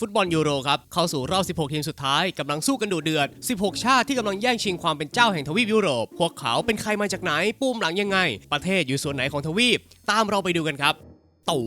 ฟุตบอลยูโรครับ เข้าสู่รอบ 16 ทีมสุดท้ายกำลังสู้กันดุเดือด 16 ชาติที่กำลังแย่งชิงความเป็นเจ้าแห่งทวีปยุโรป พวกเขาเป็นใครมาจากไหนปูมหลังยังไง ประเทศอยู่ส่วนไหนของทวีป ตามเราไปดูกันครับตั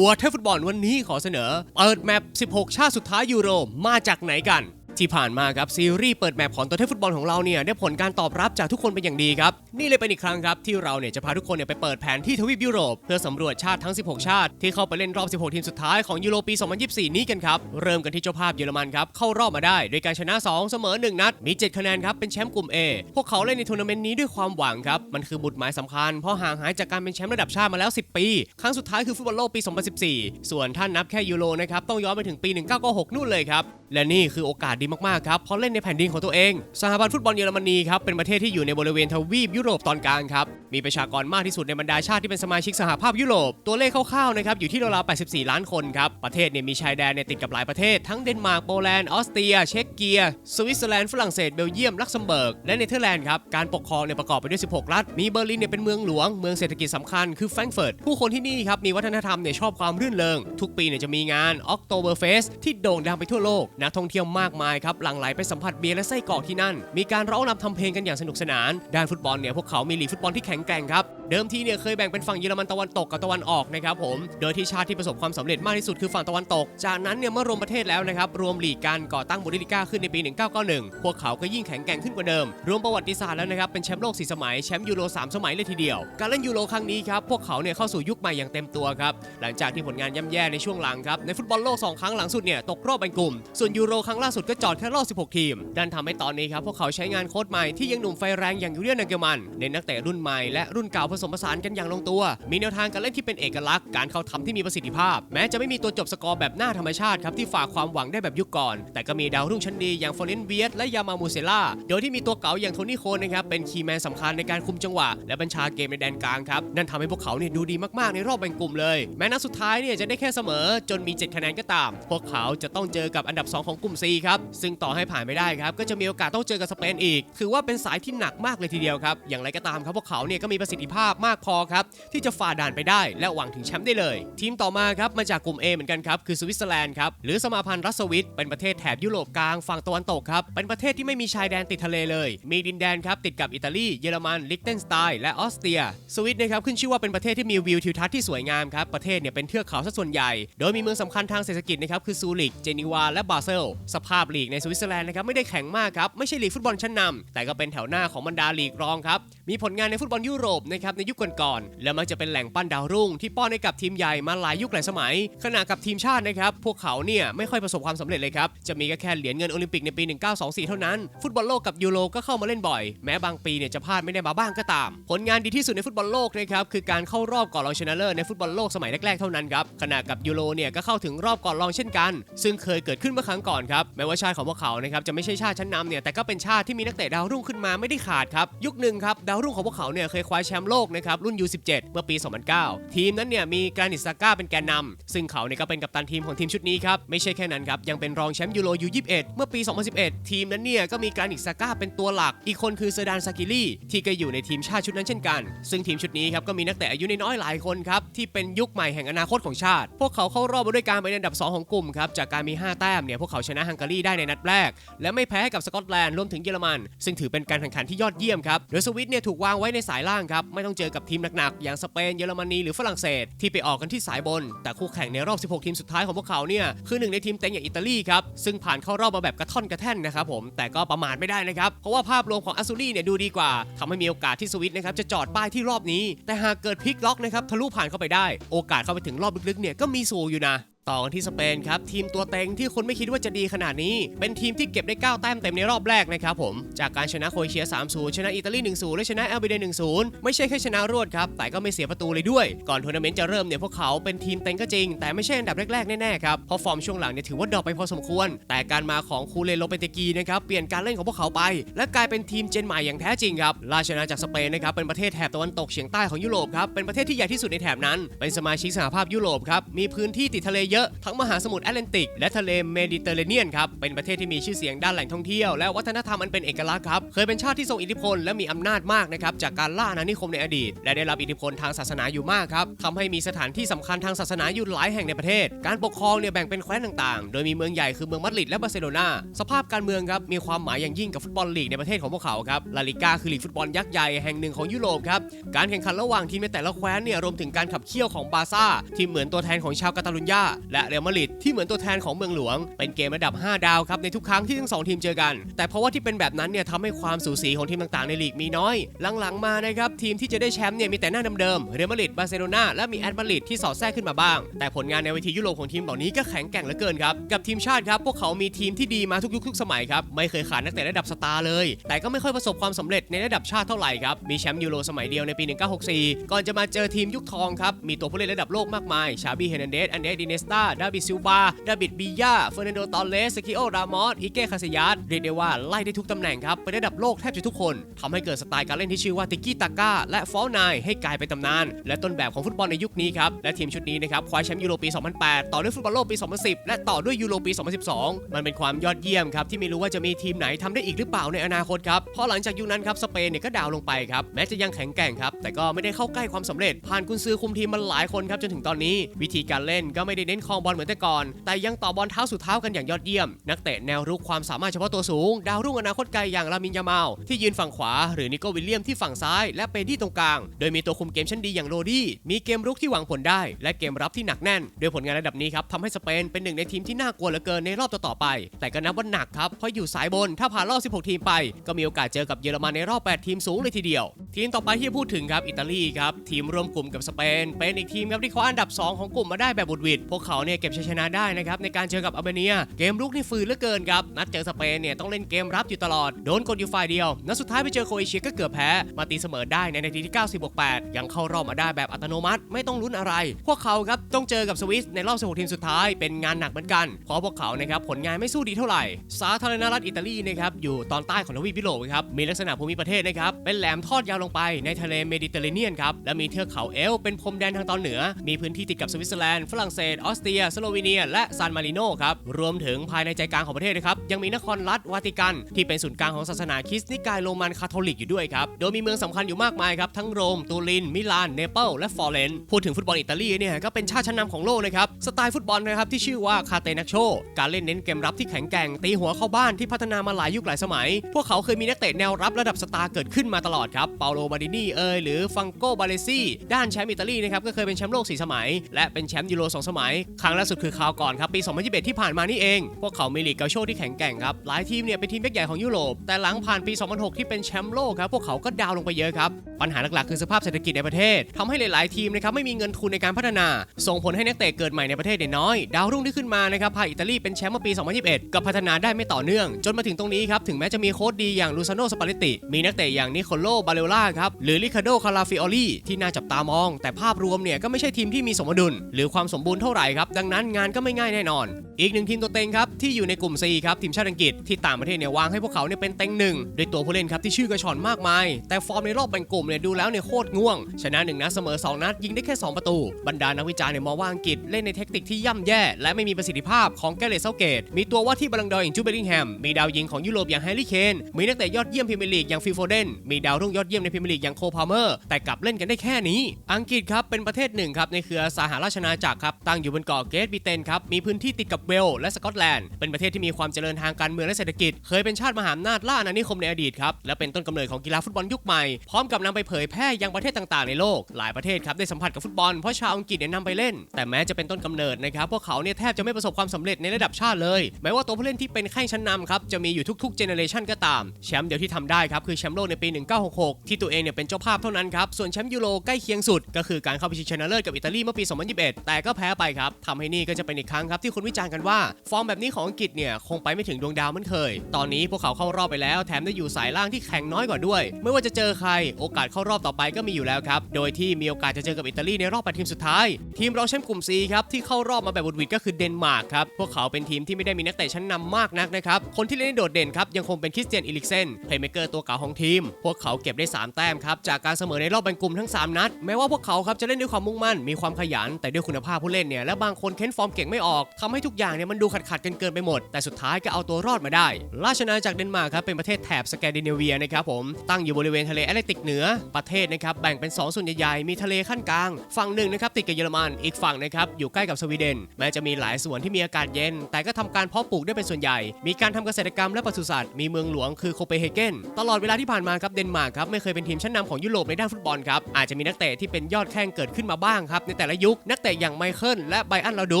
วเทฟุตบอลวันนี้ขอเสนอ เปิดแมป 16 ชาติสุดท้ายยูโรมาจากไหนกัน ที่ผ่านมาครับซีรีส์เปิดแมปของตัวเทพฟุตบอลของเราเนี่ยได้ผลการตอบรับจากทุกคนเป็นอย่างดีครับนี่เลยเป็นอีกครั้งครับที่เราเนี่ยจะพาทุกคนเนี่ยไปเปิดแผนที่ทวีปยุโรป เพื่อสำรวจชาติทั้ง 16 ชาติ ที่เข้าไปเล่นรอบ 16 ทีมสุดท้ายของยูโรปี 2024 นี้กันครับเริ่มกันที่เจ้าภาพเยอรมันครับเข้ารอบมาได้โดยการชนะ 2 เสมอ 1 นัดมี 7 คะแนนครับเป็นแชมป์กลุ่ม A พวกเขาเล่นในทัวร์นาเมนต์นี้ด้วยความหวังครับมันคือบุตรหมายสำคัญเพราะห่างหายจากการเป็นแชมป์ระดับชาติมาแล้ว 10 ปี ครั้งสุดท้ายคือฟุตบอลโลกปี 2014 ส่วนท่านนับแค่ยูโรนะครับต้องย้อนไปถึงปี 1996นู่นเลยครับและนี่คือโอกาสดีมากๆครับเพราะเล่นในแผ่นดินของตัวเอง สหพันธ์ฟุตบอลเยอรมนีครับเป็นประเทศที่อยู่ในบริเวณทวีปยุโรปตอนกลางครับมีประชากรมากที่สุดในบรรดาชาติที่เป็นสมาชิกสหภาพยุโรปตัวเลขคร่าวๆนะครับอยู่ที่ราวๆ84 ล้านคนครับประเทศเนี่ยมีชายแดนเนี่ยติดกับหลายประเทศ ทั้งเดนมาร์กโปแลนด์ออสเตรีย เช็กเกียสวิตเซอร์แลนด์ฝรั่งเศสเบลเยียมลักเซมเบิร์กและเนเธอร์แลนด์ครับการปกครองเนี่ยประกอบไปด้วย 16 รัฐ มีเบอร์ลินเนี่ยเป็นเมืองหลวงเมืองเศรษฐกิจสำคัญคือแฟรงก์เฟิร์ตผู้คนที่นี่ครับมีวัฒนธรรมเนี่ยชอบความรื่นเริงทุกปีเนี่ยจะมีงาน Oktoberfest ที่โด่งดังไปทั่วโลกนักท่องเที่ยวมากมายครับหลั่งไหลไปสัมผัสเบียร์และไส้กรอกที่นั่น มีการร้องรำทำเพลงกันอย่างสนุกสนาน ด้านฟุตบอลเนี่ยพวกเขามีลีกฟุตบอลที่แข็งแกร่งครับ เดิมทีเนี่ยเคยแบ่งเป็นฝั่งเยอรมันตะวันตกกับตะวันออกนะครับผม โดยที่ชาติที่ประสบความสำเร็จมากที่สุดคือฝั่งตะวันตก จากนั้นเนี่ยเมื่อรวมประเทศแล้วนะครับรวมลีกการก่อตั้งบุนเดสลิก้าขึ้นในปี 1991 พวกเขาก็ยิ่งแข็งแกร่งขึ้นกว่าเดิม รวมประวัติศาสตร์แล้วนะครับเป็นแชมป์โลก 4 สมัยแชมป์ยูโร 3 สมัยเลยทีเดียว การเล่นยูโรครั้งนี้ครับพวกเขาเนี่ยเข้าสู่ยุคใหม่อย่างเต็มตัวครับหลังจากที่ผลงานย่ำแย่ในช่วงหลังครับในฟุตบอลโลก2ครั้งหลังสุดเนี่ยตกรอบเป็นกลุ่มส่วนยูโรครั้งล่าสุดก็จอดแค่รอบ 16 ทีมดันทำให้ตอนนี้ครับพวกเขาใช้งานโค้ชใหม่ที่ยังหนุ่มไฟแรงอย่างยูเรียนนาเกมันเน้นนักเตะรุ่นใหม่และรุ่นเก่าผสมผสานกันอย่างลงตัว มีแนวทางการเล่นที่เป็นเอกลักษณ์การเข้าทำที่มีประสิทธิภาพ แม้จะไม่มีตัวจบสกอร์แบบหน้าธรรมชาติครับที่ฝากความหวังได้แบบยุคก่อน แต่ก็มีดาวรุ่งชั้นดีอย่างฟอเรนเวียสและยามามูเซล่าโดยที่มีตัวเก๋าอย่างโทนี่โคนนะครับเป็นคีย์แมนสำคัญในการคุมจังหวะ และบัญชาเกมในแดนกลางครับนั่นทำให้พวกเขาเนี่ยดูดีมากๆในรอบแบ่งกลุ่มเลย แม้นัดสุดท้ายเนี่ยจะได้แค่เสมอจนมี 7 คะแนนก็ตาม พวกเขาจะต้องเจอกับอันดับ 2 ของกลุ่ม C ครับซึ่งต่อให้ผ่านไม่ได้ครับก็จะมีโอกาสต้องเจอกับสเปนอีก ถือว่าเป็นสายที่หนักมากเลยทีเดียวครับ อย่างไรก็ตามครับพวกเขาเนี่ยก็มีประสิทธิภาพมากพอครับที่จะฝ่าด่านไปได้ และหวังถึงแชมป์ได้เลย ทีมต่อมาครับมาจากกลุ่ม A เหมือนกันครับคือสวิตเซอร์แลนด์ครับหรือสมาพันธ์รัสวิตเป็นประเทศแถบยุโรปกลางฝั่งตะวันตกครับเป็นประเทศที่ไม่มีชายแดนติดทะเลเลย มีดินแดนครับติดกับอิตาลีเยอรมันลิกเทนสไตน์และออสเตรีย สวิตนะครับขึ้นชื่อว่าเป็นประเทศที่มีวิวทิวทัศน์ที่สวยงามครับประเทศเนี่ยเป็นเทือกเขาซะส่วนใหญ่ โดยมีเมืองสำคัญทางเศรษฐกิจนะครับคือซูริกเจนีวาและบาเซลสภาพลีกในสวิตเซอร์แลนด์นะครับไม่ได้แข็งมากครับไม่ใช่ลีกฟุตบอลชั้นนำแต่ก็เป็นแถวหน้าของบรรดาลีกรองครับมีผลงานในฟุตบอลยุโรปนะครับในยุคก่อนๆและมักจะเป็นแหล่งปั้นดาวรุ่ง ที่ป้อนให้กับทีมใหญ่มาหลายยุคหลายสมัย ขณะกับทีมชาตินะครับพวกเขาเนี่ยไม่ค่อยประสบความสำเร็จเลยครับจะมีก็แค่เหรียญเงินโอลิมปิกในปี 1924 เท่านั้น ฟุตบอลโลกกับยูโรก็เข้ามาเล่นบ่อย แม้บางปีเนี่ยจะพลาดไม่ได้มาบ้างก็ตาม ผลงานดีที่สุดในฟุตบอลโลกนะครับคือการเข้ารอบก่อนรองชนะเลิศในฟุตบอลโลกสมัยแรกๆเท่านั้นครับขณะกับยูโรเนี่ยก็เข้าถึงรอบก่อนรองเช่นกัน ซึ่งเคยเกิดขึ้นเมื่อครั้งก่อนครับแม้ว่าชาติของพวกเขานะครับจะไม่ใช่ชาติชั้นนำเนี่ยแต่ก็เป็นชาติที่มีนักเตะดาวรุ่งขึ้นมาไม่ได้ขาดครับยุคหนึ่งครับดาวรุ่งของพวกเขาเนี่ยเคยคว้าแชมป์โลกนะครับรุ่น U17 เมื่อปี 2009 ทีมนั้นเนี่ยมีการิสซาก้าเป็นแกนนำซึ่งเขาเนี่ยก็เป็นกัปตันทีมของทีมชุดนี้ครับไม่ใช่แค่นั้นครับยังเป็นรองแชมป์ยูโร U21 เมื่อปี 2011 ทีมนั้นเนี่ยก็มีการิสซาก้าเป็นตัวหลัก อีกคนคือเซดานซากิลี่ที่ก็อยู่ในทีมชาติชุดนั้นเช่นกัน ซึ่งทีมชุดนี้ครับก็มีนักเตะอายุน้อยหลายคนครับที่เป็นยุคใหม่แห่งอนาคตของชาติ พวกเขาเข้ารอบมาด้วยการเป็นอันดับ 2 ของกลุ่มครับจากการมี 5 แต้มเนี่ยพวกเขาชนะฮังการีได้ในนัดแรก และไม่แพ้ให้กับสกอตแลนด์รวมถึงเยอรมัน ซึ่งถือเป็นการแข่งขันที่ยอดเยี่ยมครับโดยสวิตเนี่ยถูกวางไว้ในสายล่างครับไม่ต้องเจอกับทีมหนักๆอย่างสเปนเยอรมนีหรือฝรั่งเศสที่ไปออกกันที่สายบน แต่คู่แข่งในรอบ 16 ทีมสุดท้ายของพวกเขาเนี่ยคือหนึ่งในทีมเต็งอย่างอิตาลีครับซึ่งผ่านเข้ารอบมาแบบกระท่อนกระแท่นนะครับผมแต่ก็ประมาทไม่ได้นะครับเพราะว่าภาพรวมของอัสซูรี่เนี่ยดูดีกว่าทำให้มีโอกาสที่สวิตนะครับจะจอดป้ายที่รอบนี้ แต่หากเกิดพลิกล็อกนะครับทะลุผ่านเข้าไปได้ โอกาสเข้าไปถึงรอบลึกๆเนี่ยก็มีสูงอยู่นะ ต่อกันที่สเปนครับ ทีมตัวเต็งที่คนไม่คิดว่าจะดีขนาดนี้ เป็นทีมที่เก็บได้ 9 แต้มเต็มในรอบแรกนะครับผม จากการชนะโครเอเชีย 3-0 ชนะอิตาลี 1-0 และชนะเอลเบเด1-0 ไม่ใช่แค่ชนะรวดครับ แต่ก็ไม่เสียประตูเลยด้วย ก่อนทัวร์นาเมนต์จะเริ่มเนี่ยพวกเขาเป็นทีมเต็งก็จริง แต่ไม่ใช่อันดับแรกๆ แน่ๆครับเพราะฟอร์มช่วงหลังเนี่ยถือว่าดรอปไปพอสมควร แต่การมาของคูเลโลเปเตกีนะครับเปลี่ยนการเล่นของพวกเขาไป และกลายเป็นทีมเจนใหม่อย่างแท้จริงครับราชอาณาจักรสเปนนะครับเป็นประเทศแถบตะวันตกเฉียงใต้ของยุโรปครับเป็นประเทศที่ใหญ่ที่สุดในแถบนั้นเป็นสมาชิกสหภาพยุโรปครับมีพื้นที่ติดทะเลเยอะทั้งมหาสมุทรแอตแลนติก และทะเลเมดิเตอร์เรเนียนครับเป็นประเทศที่มีชื่อเสียงด้านแหล่งท่องเที่ยวและวัฒนธรรมอันเป็นเอกลักษณ์ครับเคยเป็นชาติที่ทรงอิทธิพลและมีอำนาจมากนะครับจากการล่าอาณานิคมในอดีต และได้รับอิทธิพลทางศาสนาอยู่มากครับทำให้มีสถานที่สำคัญทางศาสนาอยู่หลายแห่งในประเทศ การปกครองเนี่ยแบ่งเป็นแคว้นต่างๆ โดยมีเมืองใหญ่คือเมืองมาดริดและบาร์เซโลนาสภาพการเมืองครับมีความหมายอย่างยิ่งกับฟุตบอลลีกในประเทศของพวกเขาครับลาลิกาคือลีกฟุตบอลยักษ์ใหญ่แห่งหนึ่งของยุโรปครับการแข่งขันระหว่างทีมในแต่ละแคว้นเนี่ยรวมถึงการขับเคี่ยวของบาซ่าที่เหมือนตัวแทนของชาวกาตาลุญญาและเรอัลมาดริดที่เหมือนตัวแทนของเมืองหลวง เป็นเกมระดับ 5 ดาวครับในทุกครั้งที่ทั้งสองทีมเจอกัน แต่เพราะว่าที่เป็นแบบนั้นเนี่ยทำให้ความสูสีของทีมต่างๆในลีกมีน้อย หลังๆมานะครับทีมที่จะได้แชมป์เนี่ยมีแต่หน้าเดิมๆเรอัลมาดริดบาร์เซโลนาและมีแอตมาดริดที่สอดแทรกขึ้นมาบ้าง แต่ผลงานในเวทียุโรปของทีมเหล่านี้ก็แข็งแกร่งเหลือเกินครับกับทีมชาติครับพวกเขามีทีมที่ดีมาทุกยุคทุกสมัยครับไม่เคยขาดนักเตะระดับสตาร์เลย แต่ก็ไม่ค่อยประสบความสำเร็จในระดับชาติเท่าไหร่ครับมีแชมป์ยูโรสมัยเดียวในปี 1964 ก่อนจะมาเจอทีมยุคทองครับมีตัวผู้เล่นระดับโลกมากมายชาบีเฮนันเดสอันเดสดิเนสตาดาบิดซิลบา ดาบิดบียาเฟอร์นันโด ตอเลสกิโอ รามอส อิเก้ คาซิยัสเรียกได้ว่าไล่ได้ทุกตำแหน่งครับเป็นระดับโลกแทบจะทุกคนทำให้เกิดสไตล์การเล่นที่ชื่อว่าติกี้ตาก้าและฟอลนายให้กลายเป็นตำนาน และต้นแบบของฟุตบอลในยุคนี้ครับ และทีมชุดนี้นะครับคว้าแชมป์ยูโรปี 2008 ต่อด้วยฟุตบอลโลกปี 2010 และต่อด้วยยูโรปี 2012 มันเป็นความยอดเยี่ยมครับที่ไม่รู้ว่าจะมีทีมไหนทำได้อีกหรือเปล่าในอนาคตครับเพราะหลังจากยุคนั้นครับสเปนเนี่ยก็ดาวลงไปครับแม้จะยังแข็งแกร่งครับแต่ก็ไม่ได้เข้าใกล้ความสำเร็จผ่านกุนซือคุมทีมมาหลายคนครับจนถึงตอนนี้ วิธีการเล่นก็ไม่ได้เน้นครองบอลเหมือนแต่ก่อน แต่ยังต่อบอลเท้าสู่เท้ากันอย่างยอดเยี่ยม นักเตะแนวรุกความสามารถเฉพาะตัวสูง ดาวรุ่งอนาคตไกลอย่างลามินยามาลที่ยืนฝั่งขวา หรือนิโกวิลเลียมที่ฝั่งซ้าย และเป็นที่ตรงกลาง โดยมีตัวคุมเกมชั้นดีอย่างโรดี้มีเกมรุกที่หวังผลได้ และเกมรับที่หนักแน่นโดยผลงานระดับนี้ครับทำให้สเปนเป็นหนึ่งในทีมที่น่ากลัวเหลือเกินในรอบต่อๆไป แต่ก็นับว่าหนักครับเพราะอยู่สายบนถ้าผ่านรอบ 16 ทีมไป ก็มีโอกาสเจอกับเยอรมันในรอบ 8 ทีมสูงเลยทีเดียว ทีมต่อไปที่พูดถึงครับอิตาลีครับทีมร่วมกลุ่มกับสเปน เป็นอีกทีมครับที่คว้าอันดับ 2 ของกลุ่มมาได้แบบบุดวิดพวกเขาเนี่ยเก็บชัยชนะได้นะครับในการเจอกับอัลเบเนีย เกมรุกนี่ฝืนเหลือเกินครับนัดเจอสเปนเนี่ยต้องเล่นเกมรับอยู่ตลอดโดนกดอยู่ฝ่ายเดียวนัดสุดท้ายไปเจอโครเอเชียก็เกือบแพ้มาตีเสมอได้ในนาทีที่90บวก8ยังเข้ารอบมาได้แบบอัตโนมัติ ไม่ต้องลุ้นอะไร พวกเขาครับต้องเจอกับสวิสในรอบ16ทีมสุดท้ายเป็นงานหนักเหมือนกันเพราะพวกเขานะครับผลงานไม่สู้ดีเท่าไหร่ สาธารณรัฐอิตาลีนะครับอยู่ตอนใต้ของทวีปยุโรปครับมีลักษณะภูมิประเทศนะครับเป็นแหลมทอดยาวลงไปในทะเลเมดิเตอร์เรเนียนครับและมีเทือกเขาเอลเป็นพรมแดนทางตอนเหนือ มีพื้นที่ติดกับสวิตเซอร์แลนด์ฝรั่งเศสออสเตรีย สโลวีเนีย และซานมาริโนครับ รวมถึงภายในใจกลางของประเทศนะครับ ยังมีนครรัฐวาติกัน ที่เป็นศูนย์กลางของศาสนาคริสต์นิกายโรมันคาทอลิกอยู่ด้วยครับ โดยมีเมืองสำคัญอยู่มากมายครับ ทั้งโรม ตูริน มิลาน เนเปิล และฟลอเรนซ์ พูดถึงฟุตบอลอิตาลีเนี่ยก็เป็นชาติชั้นนำของโลกนะครับ สไตล์ฟุตบอลนะครับที่ชื่อว่าคาเตนักโช การเล่นเน้นเกมรับที่แข็งแกร่ง ตีหัวเข้าบ้านที่พัฒนามาหลายยุคหลายสมัย พวกเขาเคยมีนักเตะแนวรับระดับสตาร์เกิดขึ้นมาตลอดครับ เปาโล บาดินีเอยหรือฟังโก บาเลซี่ ด้านแชมป์อิตาลีนะครับก็เคยเป็นแชมป์โลก4สมัย และเป็นแชมป์ยูโร2สมัยครั้งล่าสุดคือคราวก่อนครับปี 2021 ที่ผ่านมานี่เอง พวกเขามีลีกเกาโชที่แข็งแกร่งครับ หลายทีมเนี่ยเป็นทีมยักษ์ใหญ่ของยุโรป แต่หลังผ่านปี 2006 ที่เป็นแชมป์โลกครับ พวกเขาก็ดาวลงไปเยอะครับ ปัญหาหลักๆ คือสภาพเศรษฐกิจในประเทศทำให้หลายๆทีมนะครับไม่มีเงินทุนในการพัฒนา ส่งผลให้นักเตะเกิดใหม่ในประเทศเนี่ยน้อย ดาวรุ่งที่ขึ้นมานะครับพาอิตาลีเป็นแชมป์เมื่อปี 2021ก็พัฒนาได้ไม่ต่อเนื่อง จนมาถึงตรงนี้ครับถึงแม้จะมีโค้ชดีอย่างลูซานโนสปาเลติ มีนักเตะอย่างนิโคโลบาเลล่าครับหรือริคาโดคาราฟิออลี่ที่น่าจับตามอง แต่ภาพรวมเนี่ยก็ไม่ใช่ทีมที่มีสมดุล หรือความสมบูรณ์เท่าไหร่ครับ ดังนั้นงานก็ไม่ง่ายแน่นอน อีกหนึ่งทีมตัวเต็งครับที่อยู่ในกลุ่ม C ครับทีมชาติอังกฤษที่ต่างประเทศเนี่ยวางให้พวกเขาเนี่ยเป็นเต็งหนึ่งโดยตัวผู้เล่นครับที่ชื่อกระชอนมากมาย แต่ฟอร์มในรอบแบ่งกลุ่มเนี่ยดูแล้วเนี่ยโคตรง่วง ชนะหนึ่งนัดเสมอ 2 นัดยิงได้แค่ 2 ประตูบรรดานักวิจารณ์เนี่ยมองว่าอังกฤษเล่นในเทคนิคที่ย่ำแย่ และไม่มีประสิทธิภาพของแกเรตเซาเกตมีตัวว่าที่บอลลังดอร์อย่างจูเบลลิงแฮมมีดาวยิงของยุโรปอย่างแฮร์รี่เคนมีนักเตะยอดเยี่ยมพรีเมียร์ลีกอย่างฟิลโฟเดนมีดาวรุ่งยอดเยี่ยมในพรีเมียร์ลีกอย่างโคพาเมอร์แต่กลับเล่นกันได้แค่นี้ อังกฤษครับเป็นประเทศหนึ่งครับในเครือสหราชอาณาจักรครับตั้งอยู่บนเกาะเกรทบริเตนครับ มีพื้นที่ติดกับเวลและสกอตแลนด์ เป็นประเทศที่มีความเจริญทางการเมืองและเศรษฐกิจ เคยเป็นชาติมหาอำนาจล่าอาณานิคมในอดีตครับ และเป็นต้นกำเนิดของกีฬาฟุตบอลยุคใหม่ พร้อมกับนำไปเผยแพร่ยังประเทศต่างๆในโลก หลายประเทศครับได้สัมผัสกับฟุตบอล เพราะชาวอังกฤษเนี่ยนำไปเล่น แต่แม้จะเป็นต้นกำเนิดนะครับ พวกเขาเนี่ยแทบจะไม่ประสบความสำเร็จในระดับชาติเลย แม้ว่าตัวผู้เล่นที่เป็นแข้งชั้นนำครับ จะมีอยู่ทุกๆเจเนเรชันก็ตาม แชมป์เดียวที่ทำได้ครับคือแชมป์โลกในปี 1966 ที่ตัวเองเนี่ยเป็นเจ้าภาพเท่านั้นครับ ส่วนแชมป์ยูโรใกล้เคียงสุด ก็คือการเข้าไปชิงชนะเลิศกับอิตาลีเมื่อปี 2021 แต่ก็แพ้ไปครับทำให้นี่ก็จะเป็นอีกครั้งครับที่คนวิจารณ์กันว่า ฟอร์มแบบนี้ของอังกฤษเนี่ยคงไปไม่ถึงดวงดาวเหมือนเคย ตอนนี้พวกเขาเข้ารอบไปแล้วแถมได้อยู่สายล่างที่แข็งน้อยกว่าด้วย ไม่ว่าจะเจอใคร โอกาสเข้ารอบต่อไปก็มีอยู่แล้วครับ โดยที่มีโอกาสจะเจอกับอิตาลีในรอบแปดทีมสุดท้าย ทีมรองแชมป์กลุ่ม C ครับที่เข้ารอบมาแบบบุดหวิดก็คือเดนมาร์กครับ พวกเขาเป็นทีมที่ไม่ได้มีนักเตะชั้นนำมากนักนะครับ คนที่เล่นได้โดดเด่นครับยังคงเป็นคริสเตียนอิลิกเซนเพลย์เมเกอร์ตัวเก่าของทีม พวกเขาเก็บได้ 3 แต้มครับจากการเสมอในรอบแบ่งกลุ่มทั้ง 3 นัด แม้ว่าพวกเขาครับจะเล่นด้วยความมุ่งมั่นมีความขยันแต่ด้วยคุณภาพผู้เล่นเนี่ยและบางคนเค้นฟอร์มเก่งไม่ออกทำให้ทุกอย่างเนี่ยมันดูขัดขัดกันเกินไปหมด แต่สุดท้ายก็เอาตัวรอดมาได้ ราชอาณาจักรเดนมาร์กครับเป็นประเทศแถบสแกนดิเนเวียนะครับผมตั้งอยู่บริเวณทะเลแอตแลนติกเหนือประเทศนะครับแบ่งเป็น 2 ส่วนใหญ่ๆมีทะเลขั้นกลาง ฝั่งหนึ่งนะครับติดกับเยอรมันอีกฝั่งนะครับอยู่ใกล้กับสวีเดน แม้จะมีหลายส่วนที่มีอากาศเย็น แต่ก็ทำการเพาะปลูกได้เป็นส่วนใหญ่ มีการทำเกษตรกรรมและปศุสัตว์มีเมืองหลวงคือโคเปนเฮเกนตลอดเวลาที่ผ่านมาครับเดนมาร์กครับไม่เคยเป็นทีมชั้นนำของยุโรปในด้านฟุตบอลครับอาจจะมีนักเตะที่เป็นยอดแข้งเกิดขึ้นมาบ้างครับในแต่ละยุคนักเตะอย่างไมเคิลและบอันลาดุ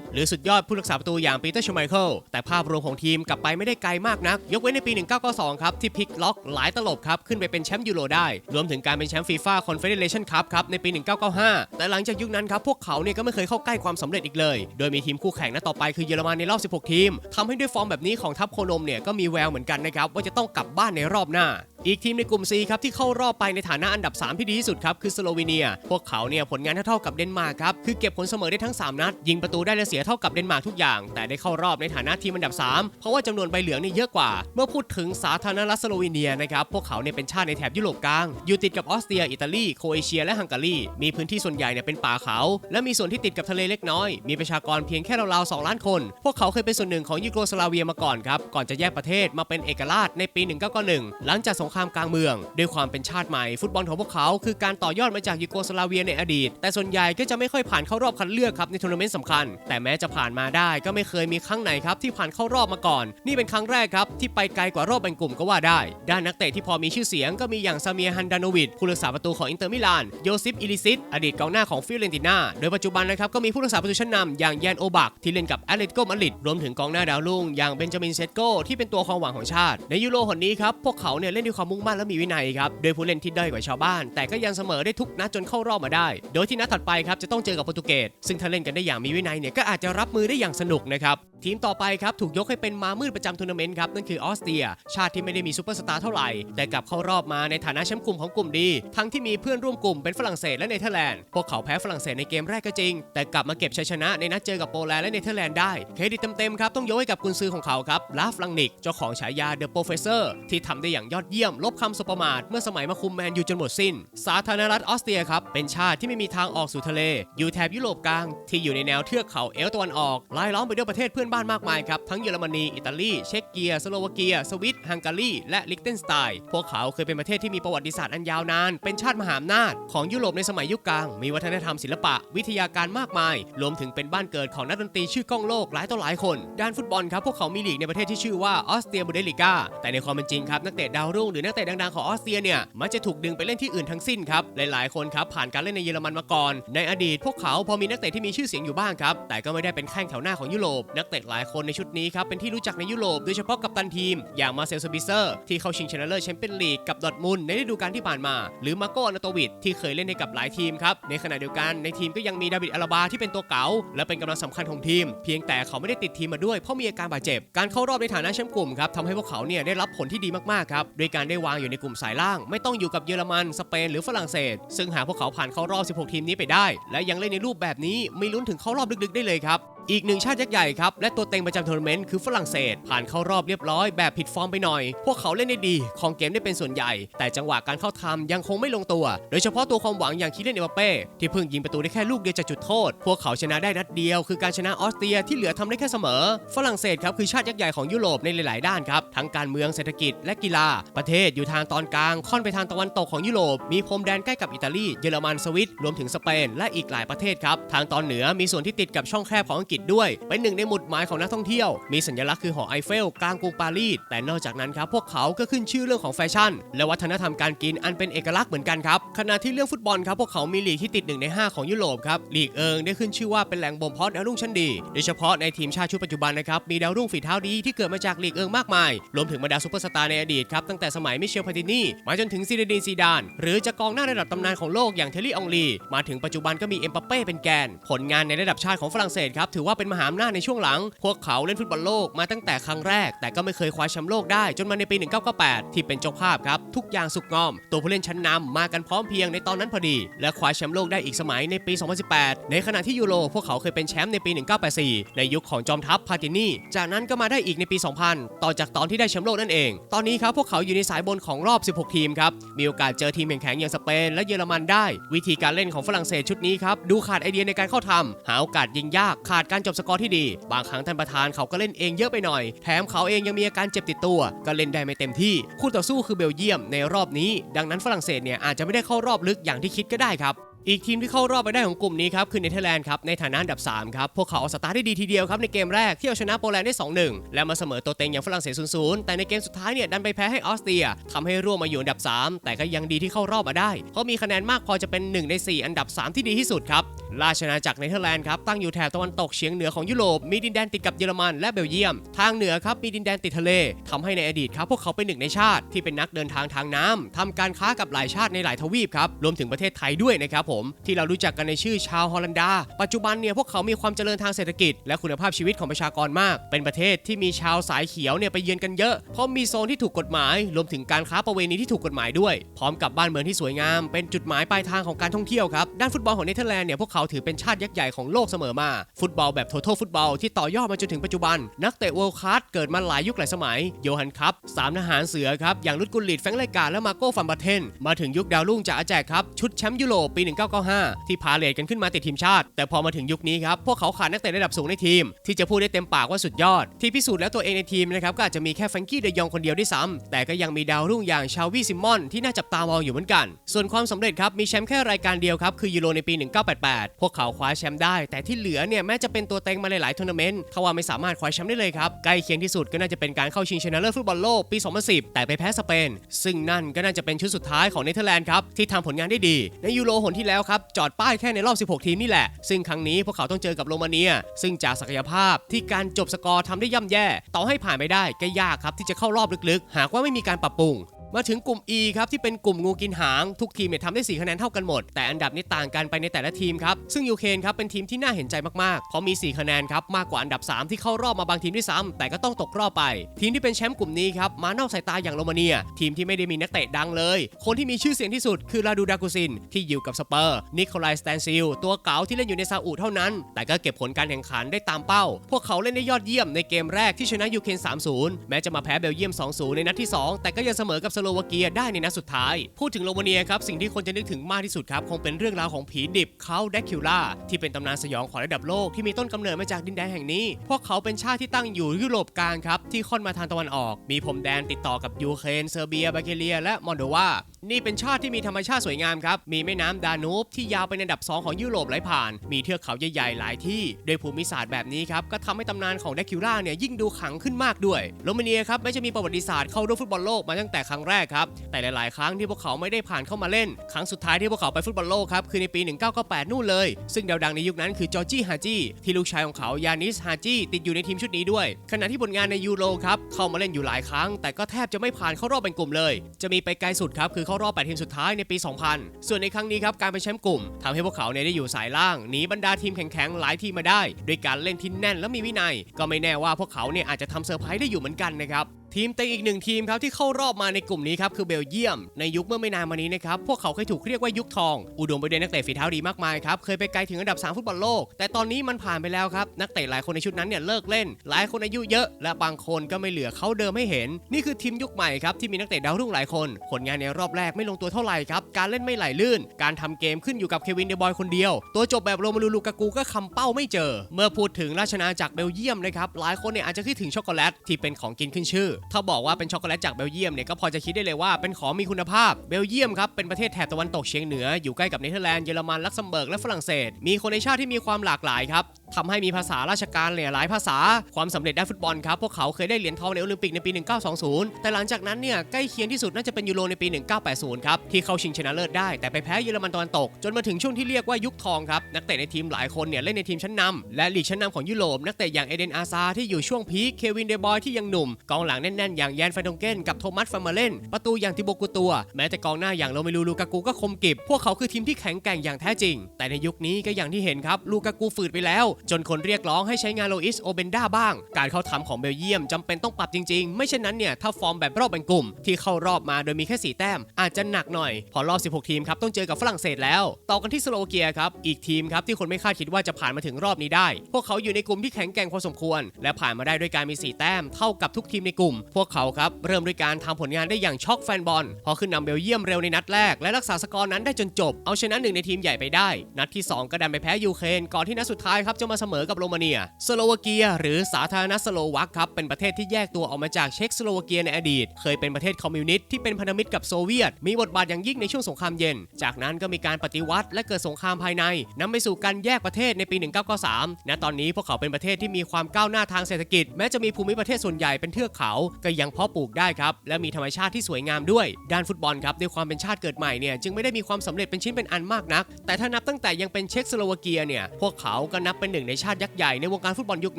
บหรือสุดยอดผู้รักษาประตูอย่างปีเตอร์ชไมเคิลแต่ภาพรวมของทีมกลับไปไม่ได้ไกลมากนัก ยกเว้นในปี 1992 ครับ ที่พลิกล็อกหลายตลบครับ ขึ้นไปเป็นแชมป์ยูโรได้ รวมถึงการเป็นแชมป์ฟีฟ่าคอนเฟเดเรชันคัพครับในปี 1995 แต่หลังจากยุคนั้นครับพวกเขาเนี่ยก็ไม่เคยเข้าใกล้ความสำเร็จอีกเลย โดยมีทีมคู่แข่งนัดต่อไปคือเยอรมันในรอบ 16 ทีมทำให้ด้วยฟอร์มแบบนี้ของทัพโคนมเนี่ยก็มีแววเหมือนกันนะครับว่าจะต้องกลับบ้านในรอบหน้า อีกทีมในกลุ่ม C ครับที่เข้ารอบไปในฐานะอันดับ 3 ที่ดีที่สุดครับคือสโลวีเนีย พวกเขาเนี่ยผลงานเท่าๆกับเดนมาร์กครับคือเก็บผลเสมอได้ทั้ง 3 นัด ยิงประตูได้และเสียเท่ากับเดนมาร์กทุกอย่าง แต่ได้เข้ารอบในฐานะทีมอันดับ 3 เพราะว่าจำนวนใบเหลืองนี่เยอะกว่า เมื่อพูดถึงสาธารณรัฐสโลวีเนียนะครับพวกเขาเนี่ยเป็นชาติในแถบยุโรปกลางอยู่ติดกับออสเตรียอิตาลีโครเอเชีย และฮังการีมีพื้นที่ส่วนใหญ่เนี่ยเป็นป่าเขา และมีส่วนที่ติดกับทะเลเล็กน้อย มีประชากรเพียงแค่ราวๆ2ล้านคน พวกเขาเคยเป็นส่วนหนึ่งของยูโกสลาเวียมาก่อนครับก่อนจะแยกประเทศมาเป็นเอกราชในปี 1991 หลังจากสงครามามกลางเมือง ด้วยความเป็นชาติใหม่ฟุตบอลของพวกเขาคือการต่อยอดมาจากยูโกสลาเวียในอดีต แต่ส่วนใหญ่ก็จะไม่ค่อยผ่านเข้ารอบคัดเลือกครับในทัวร์นาเมนต์สำคัญ แต่แม้จะผ่านมาได้ก็ไม่เคยมีครั้งไหนครับที่ผ่านเข้ารอบมาก่อน นี่เป็นครั้งแรกครับที่ไปไกลกว่ารอบแบ่งกลุ่มก็ว่าได้ ด้านนักเตะที่พอมีชื่อเสียงก็มีอย่างซาเมียฮันดานวิดผู้รักษาประตูของอินเตอร์มิลานโยซิปอิลิซิตอดีตกองหน้าของฟิเรนติน่าโดยปัจจุบันนะครับก็มีผู้รักษาประตูชั้นนำอย่างแยนโอบักที่เล่นกับแอตเลติโกมาดริดรวมถึงกองหน้าดาวรุ่งอย่างเบนจามินเซตโกที่เป็นตัวความหวังของชาติ ในยูโรหนนี้ครับพวกเขาเนี่ยเล่นด้วยความมุ่งมั่นและมีวินัยครับโดยผู้เล่นที่ด้อยกว่าชาวบ้าน แต่ก็ยังเสมอได้ทุกนัดจนเข้ารอบมาได้ โดยที่นัดถัดไปครับจะต้องเจอกับโปรตุเกสซึ่งถ้าเล่นกันได้อย่างมีวินัยเนี่ยก็อาจจะรับมือได้อย่างสนุกนะครับทีมต่อไปครับถูกยกให้เป็นมามืดประจำทัวร์นาเมนต์ครับนั่นคือออสเตรีย ชาติที่ไม่ได้มีซูเปอร์สตาร์เท่าไหร่ แต่กลับเข้ารอบมาในฐานะแชมป์กลุ่มของกลุ่มดี ทั้งที่มีเพื่อนร่วมกลุ่มเป็นฝรั่งเศสและเนเธอร์แลนด์ พวกเขาแพ้ฝรั่งเศสในเกมแรกก็จริง แต่กลับมาเก็บชัยชนะในนัดเจอกับโปแลนด์และเนเธอร์แลนด์ได้เครดิตเต็มๆครับต้องยกให้กับกุนซือของเขาครับลาฟลังนิกเจ้าของฉายาเดอะโปรเฟสเซอร์ที่ทำได้อย่างยอดเยี่ยมลบคำสบประมาทเมื่อสมัยมาคุมแมนยูจนหมดสิ้น สาธารณรัฐออสเตรียครับเป็นชาติที่ไม่มีทางออกสู่ทะเลอยู่แถบยุโรปกลางที่อยู่ในแนวเทือกเขาเอลตะวันออกล้อมไปด้วยประเทศเพื่อนบ้านมากมายครับทั้งเยอรมนี อิตาลี เช็กเกียสโลวาเกีย สวิต ฮังการี และลิกเทนสไตน์ พวกเขาเคยเป็นประเทศที่มีประวัติศาสตร์อันยาวนาน เป็นชาติมหาอำนาจของยุโรปในสมัยยุคกลาง มีวัฒนธรรมศิลปะ วิทยาการมากมาย รวมถึงเป็นบ้านเกิดของนักดนตรีชื่อก้องโลกหลายต่อหลายคน ด้านฟุตบอลครับพวกเขามีลีกในประเทศที่ชื่อว่าออสเตรียบูเดลิก้า แต่ในความเป็นจริงครับนักเตะดาวรุ่งหรือนักเตะดังๆของออสเตรียเนี่ยมักจะถูกดึงไปเล่นที่อื่นทั้งสิ้นครับ หลายๆ คนครับผ่านการเล่นในเยอรมันมาก่อน ในอดีตพวกเขาพอมีนักเตะที่มีชื่อเสียงอยู่บ้างครับ แต่ก็ไม่ได้เป็นแข้งแถวหน้าของยุโรป นักเตะหลายคนในชุดนี้ครับ เป็นที่รู้จักในยุโรปโดยเฉพาะกัปตันทีม อย่างมาเซลสบิเซอร์ ที่เข้าชิงชนะเลิศแชมเปี้ยนลีกกับดอทมุนในฤดูกาลที่ผ่านมา หรือมาโกอนาโตวิดที่เคยเล่นให้กับหลายทีมครับ ในขณะเดียวกันในทีมก็ยังมีดาวิดอาราบาที่เป็นตัวเก๋าและเป็นกำลังสำคัญของทีม เพียงแต่เขาไม่ได้ติดทีมมาด้วยเพราะมีอาการบาดเจ็บ การเข้ารอบในฐานะแชมป์กลุ่มครับทำให้พวกเขาเนี่ยได้รับผลที่ดีมากๆครับโดยการได้วางอยู่ในกลุ่มสายล่าง ไม่ต้องอยู่กับเยอรมัน สเปนหรือฝรั่งเศส ซึ่งหากพวกเขาผ่านเข้ารอบ 16 ทีมนี้ไปได้ และยังเล่นในรูปแบบนี้มีลุ้นถึงเข้ารอบลึกๆได้เลยครับ อีกหนึ่งชาติยักษ์ใหญ่ครับ และตัวเต็งประจำทัวร์นาเมนต์คือฝรั่งเศส ผ่านเข้ารอบเรียบร้อยแบบผิดฟอร์มไปหน่อย พวกเขาเล่นได้ดีของเกมได้เป็นส่วนใหญ่ แต่จังหวะการเข้าทำยังคงไม่ลงตัว โดยเฉพาะตัวความหวังอย่างคิเลนเอปเป้ที่เพิ่งยิงประตูได้แค่ลูกเดียวจากจุดโทษ พวกเขาชนะได้นัดเดียวคือการชนะออสเตรียที่เหลือทำได้แค่เสมอ ฝรั่งเศสครับคือชาติยักษ์ใหญ่ของยุโรปในหลาย ๆ ด้านครับทั้งการเมืองเศรษฐกิจและกีฬา ประเทศอยู่ทางตอนกลางค่อนไปทางตะวันตกของยุโรปมีพรมแดนใกล้กับอิตาลีเยอรมันสวิตรวมถึงสเปนและอีกหลายประเทศครับทางตอนเหนือมีส่วนที่ติดกับช่องแคบของอังกฤษด้วย เป็นหนึ่งในหมุดหมายของนักท่องเที่ยว มีสัญลักษณ์คือหอไอเฟลกลางกรุงปารีส แต่นอกจากนั้นครับพวกเขาก็ขึ้นชื่อเรื่องของแฟชั่น และวัฒนธรรมการกินอันเป็นเอกลักษณ์เหมือนกันครับ ขณะที่เรื่องฟุตบอลครับพวกเขามีลีกที่ติดหนึ่งใน 5 ของยุโรปครับลีกเอิงได้ขึ้นชื่อว่าเป็นแหล่งบ่มเพาะดาวรุ่งชั้นดี โดยเฉพาะในทีมชาติชุดปัจจุบันนะครับมีดาวรุ่งฝีเท้าดีที่เกิดมาจากลีกเอิงมากมาย รวมถึงบรรดาซูเปอร์สตาร์ในอดีตครับตั้งแต่สมัยมิเชลพาตินีมาจนถึงซีเดดินซีดาน หรือจะกองหน้าระดับตำนานของโลกอย่างเทลลี่อองลี มาถึงปัจจุบันก็มีเอ็มบัปเป้เป็นแกน ผลงานในระดับชาติของฝรั่งเศสครับถือว่าเป็นมหาอำนาจในช่วงหลัง พวกเขาเล่นฟุตบอลโลกมาตั้งแต่ครั้งแรก แต่ก็ไม่เคยคว้าแชมป์โลกได้จนมาในปี 1998 ที่เป็นเจ้าภาพครับ ทุกอย่างสุกงอม ตัวผู้เล่นชั้นนำมากันพร้อมเพรียงในตอนนั้นพอดี และคว้าแชมป์โลกได้อีกสมัยในปี 2018 ในขณะที่ยูโรพวกเขาเคยเป็นแชมป์ในปี 1984 ในยุคของจอมทัพพาตินีจากนั้นก็มาได้อีกในปี 2000 ต่อจากตอนที่ได้แชมป์โลกนั่นเอง ตอนนี้ครับพวกเขาอยู่ในสายบนของรอบ 16 ทีมครับมีโอกาสเจอทีมแข็งๆอย่างสเปนและเยอรมันได้ วิธีการเล่นของฝรั่งเศสชุดนี้ครับดูขาดไอเดียในการเข้าทำหาโอกาสยิงยากขาดการจบสกอร์ที่ดี บางครั้งท่านประธานเขาก็เล่นเองเยอะไปหน่อย แถมเขาเองยังมีอาการเจ็บติดตัว ก็เล่นได้ไม่เต็มที่ คู่ต่อสู้คือเบลเยียมในรอบนี้ ดังนั้นฝรั่งเศสเนี่ยอาจจะไม่ได้เข้ารอบลึกอย่างที่คิดก็ได้ครับ อีกทีมที่เข้ารอบไปได้ของกลุ่มนี้ครับคือเนเธอร์แลนด์ครับในฐานะอันดับ 3 ครับ พวกเขาเอาสตาร์ทได้ดีทีเดียวครับในเกมแรกที่เอาชนะโปแลนด์ได้ 2-1 และมาเสมอตัวเต็งอย่างฝรั่งเศส 0-0 แต่ในเกมสุดท้ายเนี่ยดันไปแพ้ให้ออสเตรียทำให้ร่วงมาอยู่อันดับ 3 แต่ก็ยังดีที่เข้ารอบมาได้ เพราะมีคะแนนมากพอจะเป็น 1 ใน 4 อันดับ 3 ที่ดีที่สุดครับราชอาจักรเนเธอร์แลนด์ครับตั้งอยู่แถบตะวันตกเฉียงเหนือของยุโรปมีดินแดนติดกับเยอรมันและเบลเยียม ทางเหนือครับมีดินแดนติดทะเลทำให้ในอดีตครับพวกเขาเป็นหนึ่งในชาติที่เป็นนักเดินทางทางน้ำทำการค้ากับหลายชาติในหลายทวีปครับรวมถึงประเทศไทยด้วยนะครับผมที่เรารู้จักกันในชื่อชาวฮอลันดา ปัจจุบันเนี่ยพวกเขามีความเจริญทางเศรษฐกิจ และคุณภาพชีวิตของประชากรมาก เป็นประเทศที่มีชาวสายเขียวเนี่ยไปเยือนกันเยอะ เพราะมีโซนที่ถูกกฎหมาย รวมถึงการค้าประเวณีที่ถูกกฎหมายด้วย พร้อมกับบ้านเมืองที่สวยงาม เป็นจุดหมายปลายทางของการท่องเที่ยวครับ ด้านฟุตบอลของเนเธอร์แลนด์เนี่ยพวกเขาถือเป็นชาติยักษ์ใหญ่ของโลกเสมอมา ฟุตบอลแบบ total ฟุตบอลที่ต่อยอดมาจนถึงปัจจุบัน นักเตะ world class เกิดมาหลายยุคหลายสมัย โยฮันครับสามทหารเสือครับอย่างลุดกุลลิดแฟรงไลกาและมาโก้ฟันบาเทนมาถึงยุคดาวรุ่งจากอาแจกครับชุดแชมป์ยุโรปปี1995 ที่พาเลทกันขึ้นมาติดทีมชาติ แต่พอมาถึงยุคนี้ครับ พวกเขาขาดนักเตะระดับสูงในทีม ที่จะพูดได้เต็มปากว่าสุดยอด ที่พิสูจน์แล้วตัวเองในทีมนะครับก็อาจจะมีแค่แฟรงกี้เดยองคนเดียวด้วยซ้ำแต่ก็ยังมีดาวรุ่งอย่างชาวีซิมอนที่น่าจับตามองอยู่เหมือนกัน ส่วนความสำเร็จครับมีแชมป์แค่รายการเดียวครับคือยูโรในปี 1988 พวกเขาคว้าแชมป์ได้ แต่ที่เหลือเนี่ยแม้จะเป็นตัวเต็งมาหลายๆทัวร์นาเมนต์เขาว่าไม่สามารถคว้าแชมป์ได้เลยครับใกล้เคียงที่สุดก็น่าจะเป็นการเข้าชิงชนะเลิศฟุตบอลโลกปี 2010 แต่ไปแพ้สเปน ซึ่งนั่นก็น่าจะเป็นชุดสุดท้ายของเนเธอร์แลนด์ครับที่ทำผลงานได้ดีในยูโรหนที่แล้วครับ จอดป้ายแค่ในรอบ 16 ทีมนี่แหละ ซึ่งครั้งนี้พวกเขาต้องเจอกับโรมาเนีย ซึ่งจากศักยภาพที่การจบสกอร์ทำได้ย่ำแย่ ต่อให้ผ่านไม่ได้ก็ยากครับที่จะเข้ารอบลึกๆ หากว่าไม่มีการปรับปรุง มาถึงกลุ่ม E ครับที่เป็นกลุ่มงูกินหาง ทุกทีมเนี่ยทำได้4คะแนนเท่ากันหมด แต่อันดับนี้ต่างกันไปในแต่ละทีมครับ ซึ่งยูเครนครับเป็นทีมที่น่าเห็นใจมากๆ เพราะมี 4 คะแนนครับมากกว่าอันดับ 3 ที่เข้ารอบมาบางทีมด้วยซ้ำแต่ก็ต้องตกรอบไป ทีมที่เป็นแชมป์กลุ่มนี้ครับมานอกสายตาอย่างโรมาเนีย ทีมที่ไม่ได้มีนักเตะดังเลย คนที่มีชื่อเสียงที่สุดคือราดูดากุซินที่อยู่กับสเปอร์นิโคลายสแตนซิลตัวเก๋าที่เล่นอยู่ในซาอุเท่านั้น แต่ก็เก็บผลการแข่งขันได้ตามเป้า พวกเขาเล่นได้ยอดเยี่ยมในเกมแรกที่ชนะยูเครน3-0 แม้จะมาแพ้เบลเยียม 2-0 ในนัดที่ 2 แต่ก็ยังเสมอกับสโลวาเกียได้ในนัดสุดท้าย พูดถึงโรมาเนียครับ สิ่งที่คนจะนึกถึงมากที่สุดครับ คงเป็นเรื่องราวของผีดิบเขาแดคิวล่าที่เป็นตำนานสยองขวัญระดับโลกที่มีต้นกำเนิดมาจากดินแดนแห่งนี้ พวกเขาเป็นชาติที่ตั้งอยู่ยุโรปกลางครับที่ค่อนมาทางตะวันออก มีพรมแดนติดต่อกับยูเครนเซอร์เบียบัลแกเรีย และมอลโดวานี่เป็นชาติที่มีธรรมชาติสวยงามครับมีแม่น้ำดานูบที่ยาวเป็นอันดับ 2 ของยุโรปไหลผ่าน มีเทือกเขาใหญ่ๆหลายที่โดยภูมิศาสตร์แบบนี้ครับก็ทำให้ตำนานของแดคิวล่าเนี่ยยิ่งดูขลังขึ้นมากด้วยโรมาเนียครับไม่จะมีประวัติศาสตร์เข้าร่วมฟุตบอลโลกมาตั้งแต่ครั้งแรกครับ แต่หลาย ๆ ครั้งที่พวกเขาไม่ได้ผ่านเข้ามาเล่น ครั้งสุดท้ายที่พวกเขาไปฟุตบอลโลกครับ คือในปี 1998 นู่นเลย ซึ่งดาวดังในยุคนั้นคือจอร์จี้ฮาจีที่ลูกชายของเขายานิสฮาจีติดอยู่ในทีมชุดนี้ด้วย ขณะที่ผลงานในยูโรครับเข้ามาเล่นอยู่หลายครั้ง แต่ก็แทบจะไม่ผ่านเข้ารอบเป็นกลุ่มเลย จะมีไปไกลสุดครับคือเข้ารอบ8ทีมสุดท้ายในปี 2000 ส่วนในครั้งนี้ครับการเป็นแชมป์กลุ่มทำให้พวกเขาเนี่ยได้อยู่สายล่างหนีบรรดาทีมแข็งๆหลายทีมมาได้ด้วยการเล่นที่แน่นและมีวินัย ก็ไม่แน่ว่าพวกเขาเนี่ยอาจจะทำเซอร์ไพรส์ได้อยู่เหมือนกันนะครับทีมเต็งอีกหนึ่งทีมครับที่เข้ารอบมาในกลุ่มนี้ครับคือเบลเยียม ในยุคเมื่อไม่นานมานี้นะครับพวกเขาเคยถูกเรียกว่ายุคทอง อุดมไปด้วยนักเตะฝีเท้าดีมากมายครับเคยไปไกลถึงอันดับ 3 ฟุตบอลโลก แต่ตอนนี้มันผ่านไปแล้วครับนักเตะหลายคนในชุดนั้นเนี่ยเลิกเล่น หลายคนอายุเยอะ และบางคนก็ไม่เหลือเขาเดิมให้เห็น นี่คือทีมยุคใหม่ครับที่มีนักเตะดาวรุ่งหลายคน ผลงานในรอบแรกไม่ลงตัวเท่าไหร่ครับการเล่นไม่ไหลลื่น การทำเกมขึ้นอยู่กับเควินเดบอยคนเดียว ตัวจบแบบโรมาลูลูกากูก็คำเป้าไม่เจอ เมื่อพูดถึงราชนาจักรเบลเยียมนะครับหลายคนเนี่ยอาจจะคิดถึงช็อกโกแลตที่เป็นของกินขึ้นชื่อถ้าบอกว่าเป็นช็อกโกแลตจากเบลเยียมเนี่ยก็พอจะคิดได้เลยว่าเป็นของมีคุณภาพ เบลเยียมครับเป็นประเทศแถบตะวันตกเฉียงเหนืออยู่ใกล้กับเนเธอร์แลนด์เยอรมันลักเซมเบิร์กและฝรั่งเศส มีคนในชาติที่มีความหลากหลายครับทำให้มีภาษาราชการเนี่ยหลายภาษา ความสำเร็จด้านฟุตบอลครับ พวกเขาเคยได้เหรียญทองในโอลิมปิกในปี 1920 แต่หลังจากนั้นเนี่ยใกล้เคียงที่สุดน่าจะเป็นยูโรในปี 1980 ครับ ที่เข้าชิงชนะเลิศได้แต่ไปแพ้เยอรมันตะวันตก จนมาถึงช่วงที่เรียกว่ายุคทองครับ นักเตะในทีมหลายคนเนี่ยเล่นในทีมชั้นนำและลีกชั้นนำของยุโรปนักเตะอย่างเอเดนอาซาที่อยู่ช่วงพีคเควินเดบอยที่ยังหนุ่มกองหลังแน่นๆ อย่างแยนแฟนดงเกนกับโทมัสฟาร์มาเลนประตูอย่างติโบกุตัว แม้แต่กองหน้าอย่างโรเมลูลูกากูก็คมกิบ พวกเขาคือทีมที่แข็งแกร่งอย่างแท้จริง แต่ในยุคนี้ก็อย่างที่เห็นครับลูกากูฝืดไปแล้ว จนคนเรียกร้องให้ใช้งานโลอิสโอเบนดาบ้าง การเข้าทำของเบลเยียมจำเป็นต้องปรับจริง ๆ ไม่เช่นนั้นเนี่ยถ้าฟอร์มแบบรอบแบ่งกลุ่ม ที่เข้ารอบมาโดยมีแค่ 4 แต้ม อาจจะหนักหน่อย พอรอบ 16 ทีมครับต้องเจอกับฝรั่งเศสแล้วต่อกันที่สโลวาเกียครับอีกทีมครับที่คนไม่คาดคิดว่าจะผ่านมาถึงรอบนี้ได้ พวกเขาอยู่ในกลุ่มที่แข็งแกร่งพอสมควร และผ่านมาได้ด้วยการมี 4 แต้มเท่ากับทุกทีมในกลุ่มพวกเขาครับเริ่มด้วยการทำผลงานได้อย่างช็อกแฟนบอล พอขึ้นนำเบลเยียมเร็วในนัดแรก และรักษาสกอร์นั้นได้จนจบ เอาชนะหนึ่งในทีมใหญ่ไปได้ นัดที่ 2 ก็ดันไปแพ้ยูเครนก่อนที่นัดสุดท้ายครับจะมาเสมอกับโรมาเนีย สโลวาเกีย หรือสาธารณสโลวักครับเป็นประเทศที่แยกตัวออกมาจากเช็กสโลวาเกียในอดีต เคยเป็นประเทศคอมมิวนิสต์ที่เป็นพันธมิตรกับโซเวียต มีบทบาทอย่างยิ่งในช่วงสงครามเย็น จากนั้นก็มีการปฏิวัติและเกิดสงครามภายในนำไปสู่การแยกประเทศในปี 1993ณตอนนี้พวกเขาเป็นประเทศที่มีความก้าวหน้าทางเศรษฐกิจแม้จะมีภูมิประเทศส่วนใหญ่เป็นเทือกเขาก็ยังเพาะปลูกได้ครับ และมีธรรมชาติที่สวยงามด้วย ด้านฟุตบอลครับด้วยความเป็นชาติเกิดใหม่เนี่ยจึงไม่ได้มีความสำเร็จเป็นชิ้นเป็นอันมากนัก แต่ถ้านับตั้งแต่ยังเป็นเช็กสโลวาเกียเนี่ยพวกเขาก็นับเป็นหนึ่งในชาติยักษ์ใหญ่ในวงการฟุตบอลยุค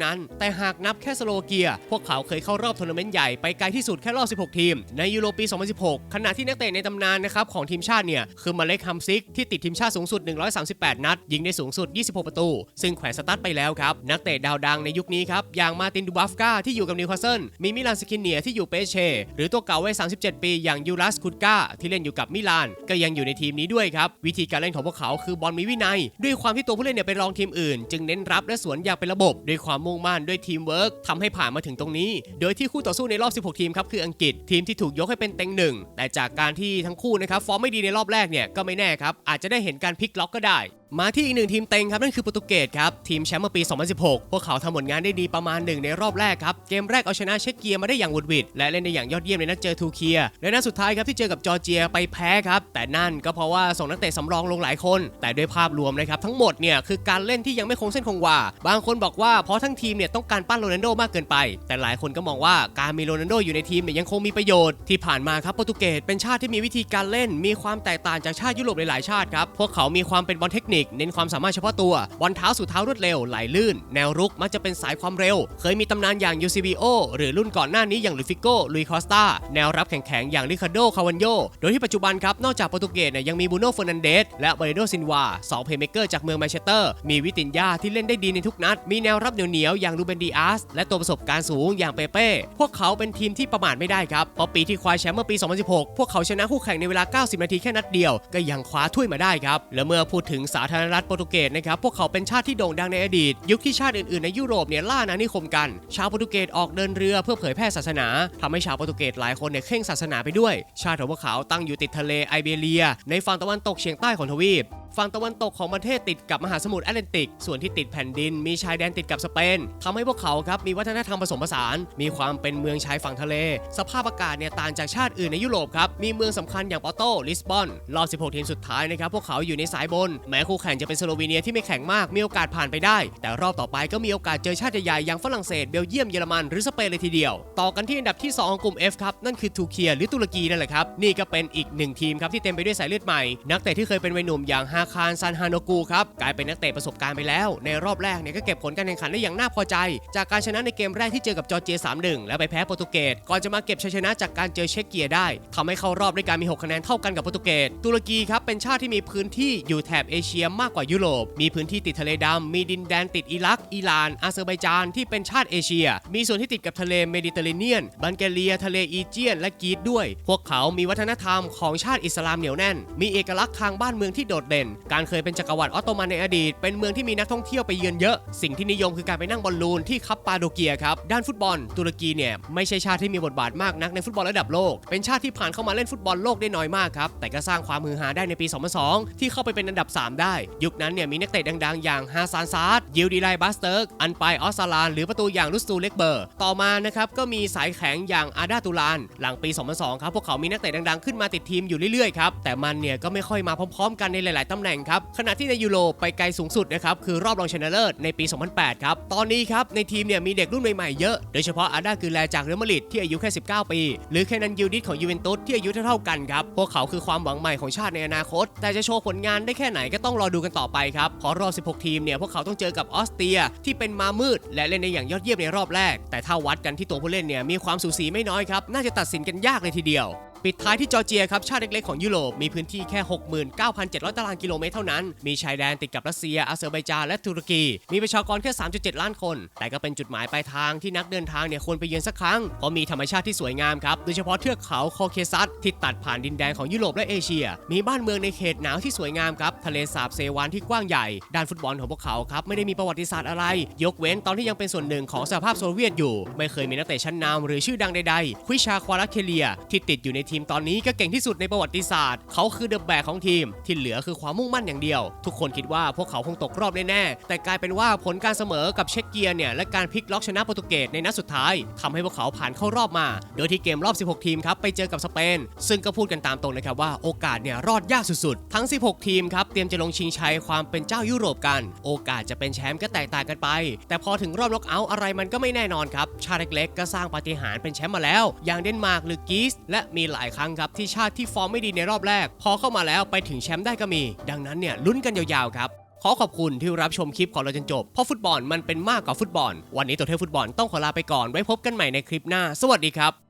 นั้น แต่หากนับแค่สโลวาเกีย พวกเขาเคยเข้ารอบทัวร์นาเมนต์ใหญ่ไปไกลที่สุดแค่รอบ 16 ทีม ในยูโรปี 2016 ขณะที่นักเตะในตำนานนะครับของทีมชาติเนี่ยคือมาเล็กฮัมซิกที่ติดทีมชาติสูงสุด 138 นัด ยิงได้สูงสุด 26 ประตู ซึ่งแขวนสตาร์ทไปแล้วครับนักเตะดาวดังในยุคนี้ครับอย่างมาตินดูบัฟกาที่อยู่กับนิวคาสเซิลมีมิลานสกินเนียที่อยู่เปเช่หรือตัวเก่าวัย 37 ปีอย่างยูรัสคุดกาที่เล่นอยู่กับมิลาน ก็ยังอยู่ในทีมนี้ด้วยครับ วิธีการเล่นของพวกเขาคือบอลมีวินัย ด้วยความที่ตัวผู้เล่นเนี่ยไปรองทีมอื่น จึงเน้นรับและสวนอย่างเป็นระบบ ด้วยความมุ่งมั่นด้วยทีมเวิร์กทำให้ผ่านมาถึงตรงนี้ โดยที่คู่ต่อสู้ในรอบ 16 ทีมครับคืออังกฤษทีมที่ถูกยกให้เป็นเต็งหนึ่งแต่จากการที่ทั้งคู่นะครับฟอร์มไม่ดีในรอบแรกเนี่ยก็ไม่แน่ครับอาจจะได้เห็นการพลิกล็อกก็ได้ มาที่อีกหนึ่งทีมเต็งครับนั่นคือโปรตุเกสครับทีมแชมป์เมื่อปี 2016 พวกเขาทำผลงานได้ดีประมาณหนึ่งในรอบแรกครับ เกมแรกเอาชนะเช็กเกียมาได้อย่างหวุดหวิดและเล่นได้อย่างยอดเยี่ยมในนัดเจอทูเคีย และนัดสุดท้ายครับที่เจอกับจอร์เจียไปแพ้ครับ แต่นั่นก็เพราะว่าส่งนักเตะสำรองลงหลายคน แต่ด้วยภาพรวมนะครับทั้งหมดเนี่ยคือการเล่นที่ยังไม่คงเส้นคงวาบางคนบอกว่าเพราะทั้งทีมเนี่ยต้องการปั้นโรนัลโดมากเกินไป แต่หลายคนก็มองว่าการมีโรนัลโดอยู่ในทีมเนี่ยยังคงมีประโยชน์ที่ผ่านมาครับโปรตุเกสเป็นชาติที่มีวิธีการเล่น มีความแตกต่างจากชาติยุโรปหลายๆชาติครับพวกเขามีความเป็นบอลเทคนิคเน้นความสามารถเฉพาะตัว บอลเท้าสู่เท้ารวดเร็วไหลลื่น แนวรุกมักจะเป็นสายความเร็ว เคยมีตำนานอย่างยูซิบิโอหรือรุ่นก่อนหน้านี้อย่างลุยฟิโก้ลุยคอสตาแนวรับแข็งๆอย่างริคาโดคาวันโยโดยที่ปัจจุบันครับนอกจากโปรตุเกสเนี่ยยังมีบูโน่เฟอร์นันเดสและเบรโดซินวาสองเพลย์เมเกอร์จากเมืองแมนเชสเตอร์มีวิตินยาที่เล่นได้ดีในทุกนัด มีแนวรับเหนียวๆอย่างลูเบนดีอาสและตัวประสบการณ์สูงอย่างเปเป้พวกเขาเป็นทีมที่ประมาทไม่ได้ครับพราะปีที่คว้าแชมป์เมื่อปี 2016 พวกเขาชนะคู่แข่งในเวลา 90 นาทีแค่นัดเดียวก็ยังคว้าถ้วยมาได้ครับและเมื่อพูดถึงสาธารณรัฐโปรตุเกสนะครับพวกเขาเป็นชาติที่โด่งดังในอดีต ยุคที่ชาติอื่นๆในยุโรปเนี่ยล่านาณานิคมกัน ชาวโปรตุเกสออกเดินเรือเพื่อเผยแพร่ศาสนาทำให้ชาวโปรตุเกสหลายคนเนี่ยเคร่งศาสนาไปด้วย ชาติของพวกเขาตั้งอยู่ติดทะเลไอเบเรีย ในฝั่งตะวันตกเฉียงใต้ของทวีปฝั่งตะวันตกของประเทศติดกับมหาสมุทรแอตแลนติก ส่วนที่ติดแผ่นดิน มีชายแดนติดกับสเปนทำให้พวกเขาครับมีวัฒนธรรมผสมผสาน มีความเป็นเมืองชายฝั่งทะเล สภาพอากาศเนี่ยต่างจากชาติอื่นในยุโรปครับมีเมืองสำคัญอย่างปอโตลิสบอนรอบ 16 ทีมสุดท้ายนะครับพวกเขาอยู่ในสายบน แม้คู่แข่งจะเป็นสโลวีเนียที่ไม่แข็งมากมีโอกาสผ่านไปได้ แต่รอบต่อไปก็มีโอกาสเจอชาติใหญ่ๆอย่างฝรั่งเศสเบลเยียมเยอรมันหรือสเปนเลยทีเดียว ต่อกันที่อันดับที่สองของกลุ่ม F ครับนั่นคือทูเคียหรือตุรกีนั่นแหละครับนี่ก็เป็นอีกหนึ่งทีมครับที่เต็มไปด้วยสายเลือดใหม่ นักเตะที่เคยเป็นวัยหนุ่มอย่างฮาคารซันฮานโกูครับกลายเป็นนักเตะประสบการณ์ไปแล้ว ในรอบแรกเนี่ยก็เก็บผลการแข่งขันได้อย่างน่าพอใจ จากการชนะในเกมแรกที่เจอกับจอร์เจีย3-1 และไปแพ้โปรตุเกสก่อนจะมาเก็บชัยชนะจากการเจอเช็กเกียได้ทำให้เข้ารอบด้วยการมี 6 คะแนนเท่ากันกับโปรตุเกสตุรกีครับเป็นชาติที่มีพื้นที่อยู่แถบเอเชียมากกว่ายุโรปมีพื้นที่ติดทะเลดำมีดินแดนติดอิรัก อิหร่าน อาเซอร์ไบจานที่เป็นชาติเอเชีย มีส่วนที่ติดกับทะเลเมดิเตอร์เรเนียน บัลแกเรีย ทะเลอีเจียน และกรีซด้วย พวกเขามีวัฒนธรรมของชาติอิสลามเหนียวแน่น มีเอกลักษณ์ทางบ้านเมืองที่โดดเด่นการเคยเป็นจักรวรรดิออตโตมันในอดีต เป็นเมืองที่มีนักท่องเที่ยวไปเยือนเยอะ สิ่งที่นิยมคือการไปนั่งบอลลูนที่คัปปาโดเกียครับ ด้านฟุตบอลตุรกีเนี่ยไม่ใช่ชาติที่มีบทบาทมากนักในฟุตบอลระดับโลก เป็นชาติที่ผ่านเข้ามาเล่นฟุตบอลโลกได้น้อยมากครับ แต่ก็สร้างความฮือฮาได้ในปี 2002 ที่เข้าไปเป็นอันดับ 3 ได้ ยุคนั้นเนี่ยมีนักเตะดังๆ อย่างฮาซานซาร์ดยิลดีไลบัสเติร์ก อันไปออสซาลาน หรือประตูอย่างลุสตูเล็กเบอร์ ต่อมานะครับก็มีสายแข็งอย่างอาดาตูลาน หลังปี 2002 ครับพวกเขามีนักเตะดังๆ ขึ้นมาติดทีมอยู่เรื่อยๆ ครับ แต่มันเนี่ยก็ไม่ค่อยมาพร้อมๆ กันในหลายๆตำแหน่งครับ ขณะที่ในยูโรไปไกลสูงสุดนะครับ คือรอบรองชนะเลิศในปี 2008 ครับ ตอนนี้ครับ ในทีมเนี่ยมีเด็กรุ่นใหม่ๆเยอะ โดยเฉพาะอาดาคือแลจากเรอัลมาดริดที่อายุแค่ 19 ปี หรือแคนันยิลดิสของยูเวนตุสที่อายุเท่าๆกันครับ พวกเขาคือความหวังใหม่ของชาติในอนาคต แต่จะโชว์ผลงานได้แค่ไหนก็ต้องรอดูกันต่อไปครับเพราะรอบ 16 ทีมเนี่ยพวกเขาต้องเจอกับออสเตรียที่เป็นมามืด และเล่นในอย่างยอดเยี่ยมในรอบแรก แต่ถ้าวัดกันที่ตัวผู้เล่นเนี่ยมีความสูสีไม่น้อยครับน่าจะตัดสินกันยากเลยทีเดียว ปิดท้ายที่จอร์เจียครับชาติเล็กๆของยุโรปมีพื้นที่แค่ 69,700 ตารางกิโลเมตรเท่านั้น มีชายแดนติดกับรัสเซียอาเซอร์ไบจานและตุรกี มีประชากรแค่ 3.7 ล้านคน แต่ก็เป็นจุดหมายปลายทางที่นักเดินทางเนี่ยควรไปเยือนสักครั้ง เพราะมีธรรมชาติที่สวยงามครับ โดยเฉพาะเทือกเขาคอเคซัสที่ตัดผ่านดินแดนของยุโรปและเอเชีย มีบ้านเมืองในเขตหนาวที่สวยงามครับ ทะเลสาบเซวานที่กว้างใหญ่ ด้านฟุตบอลของพวกเขาครับไม่ได้มีประวัติศาสตร์อะไร ยกเว้นตอนที่ยังเป็นส่วนหนึ่งของสหภาพโซเวียตอยู่ ไม่เคยมีนักเตะชั้นนำหรือชื่อดังใดๆควิชาควาลาเคเลียที่ติดอยู่ในทีมตอนนี้ก็เก่งที่สุดในประวัติศาสตร์ เขาคือเดอะแบกของทีม ที่เหลือคือความมุ่งมั่นอย่างเดียว ทุกคนคิดว่าพวกเขาคงตกรอบแน่ๆแต่กลายเป็นว่าผลการเสมอกับเช็กเกียเนี่ยและการพลิกล็อกชนะโปรตุเกสในนัดสุดท้ายทำให้พวกเขาผ่านเข้ารอบมา โดยที่เกมรอบ 16 ทีมครับไปเจอกับสเปน ซึ่งก็พูดกันตามตรงนะครับว่าโอกาสเนี่ยรอดยากสุดๆ ทั้ง 16 ทีมครับเตรียมจะลงชิงชัยความเป็นเจ้ายุโรปกัน โอกาสจะเป็นแชมป์ก็แตกต่างกันไป แต่พอถึงรอบล็อกเอาท์อะไรมันก็ไม่แน่นอนครับชาติเล็กๆก็สร้างปาฏิหาริย์เป็นแชมป์มาแล้ว อย่างเดนมาร์กหรือกรีซและมีหลายครั้งครับที่ชาติที่ฟอร์มไม่ดีในรอบแรก พอเข้ามาแล้วไปถึงแชมป์ได้ก็มี ดังนั้นเนี่ยลุ้นกันยาวๆครับขอขอบคุณที่รับชมคลิปของเราจนจบ เพราะฟุตบอลมันเป็นมากกว่าฟุตบอล วันนี้ตัวเทพฟุตบอลต้องขอลาไปก่อน ไว้พบกันใหม่ในคลิปหน้า สวัสดีครับ